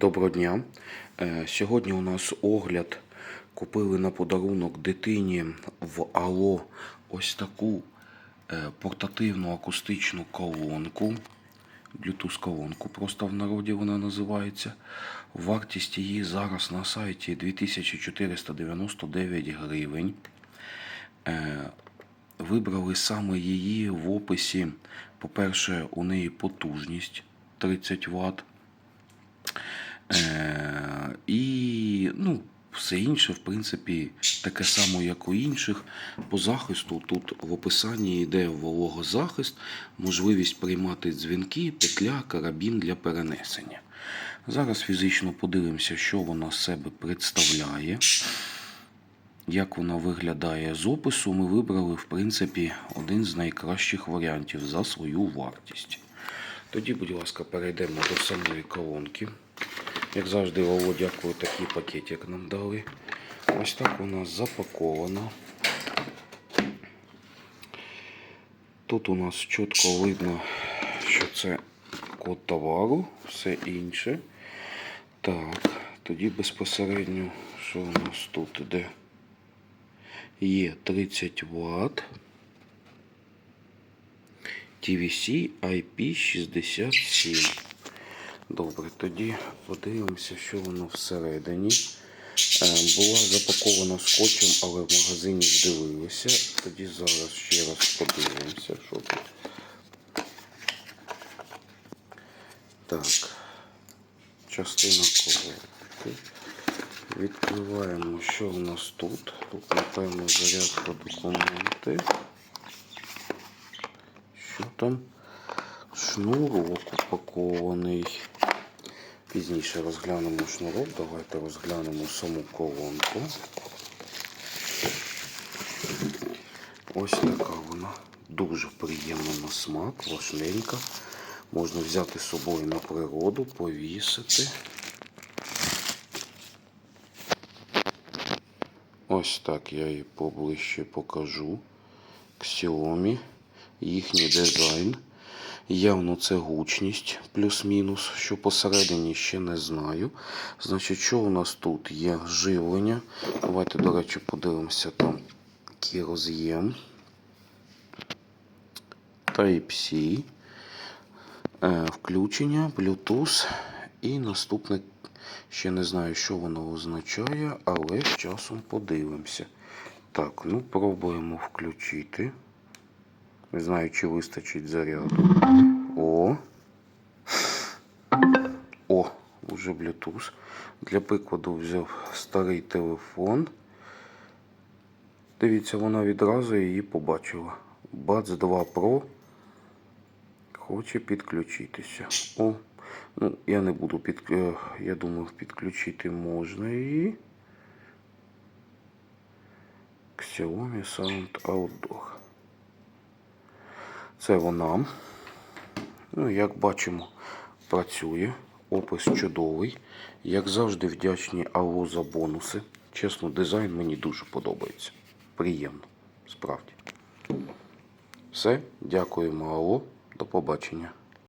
Доброго дня. Е, Сьогодні у нас огляд. Купили на подарунок дитині в Ало ось таку е, портативну акустичну колонку. Bluetooth колонку, просто в народі вона називається. Вартість її зараз на сайті 2499 гривень. Е, Вибрали саме її в описі. По-перше, у неї потужність 30 Вт. Е, і ну, все інше, в принципі, таке саме, як у інших. По захисту тут в описанні йде вологозахист, можливість приймати дзвінки, петля, карабін для перенесення. Зараз фізично подивимося, що вона з себе представляє. Як вона виглядає з опису, ми вибрали, в принципі, один з найкращих варіантів за свою вартість. Тоді, будь ласка, перейдемо до самої колонки. Як завжди, Вова, дякую, такий пакетик нам дали. Ось так у нас запаковано. Тут у нас чітко видно, що це код товару, все інше. Так, тоді безпосередньо, що у нас тут іде? Є 30 Вт. TVC IP67. Добре, тоді подивимося, що воно всередині. Е, Була запакована скотчем, але в магазині здивилися. Тоді зараз ще раз подивимося, що тут. Так, частина коробки. Відкриваємо, що в нас тут. Тут, напевно, зарядка документи. Що там? Шнурок упакований. Пізніше розглянемо шнурок. Давайте розглянемо саму колонку. Ось така вона. Дуже приємна на смак, важненька. Можна взяти з собою на природу, повісити. Ось так я її поближче покажу. Xiaomi, їхній дизайн. Явно це гучність плюс-мінус, що посередині ще не знаю. Значить, що у нас тут є живлення. Давайте, до речі, подивимося там роз'єм. Type-C. Е, Включення, Bluetooth. І наступне, ще не знаю, що воно означає, але з часом подивимося. Так, ну пробуємо включити. Не знаю, чи вистачить заряду. О. О, уже Bluetooth. Для прикладу взяв старий телефон. Дивіться, вона відразу її побачила. Бац 2 Pro хоче підключитися. О, ну, я не буду під, е, я думав, підключити можна її. Xiaomi Sound Outdoor. Це вона. Ну, як бачимо, працює. Опис чудовий. Як завжди, вдячні АО за бонуси. Чесно, дизайн мені дуже подобається. Приємно, справді. Все, дякуємо АО. До побачення.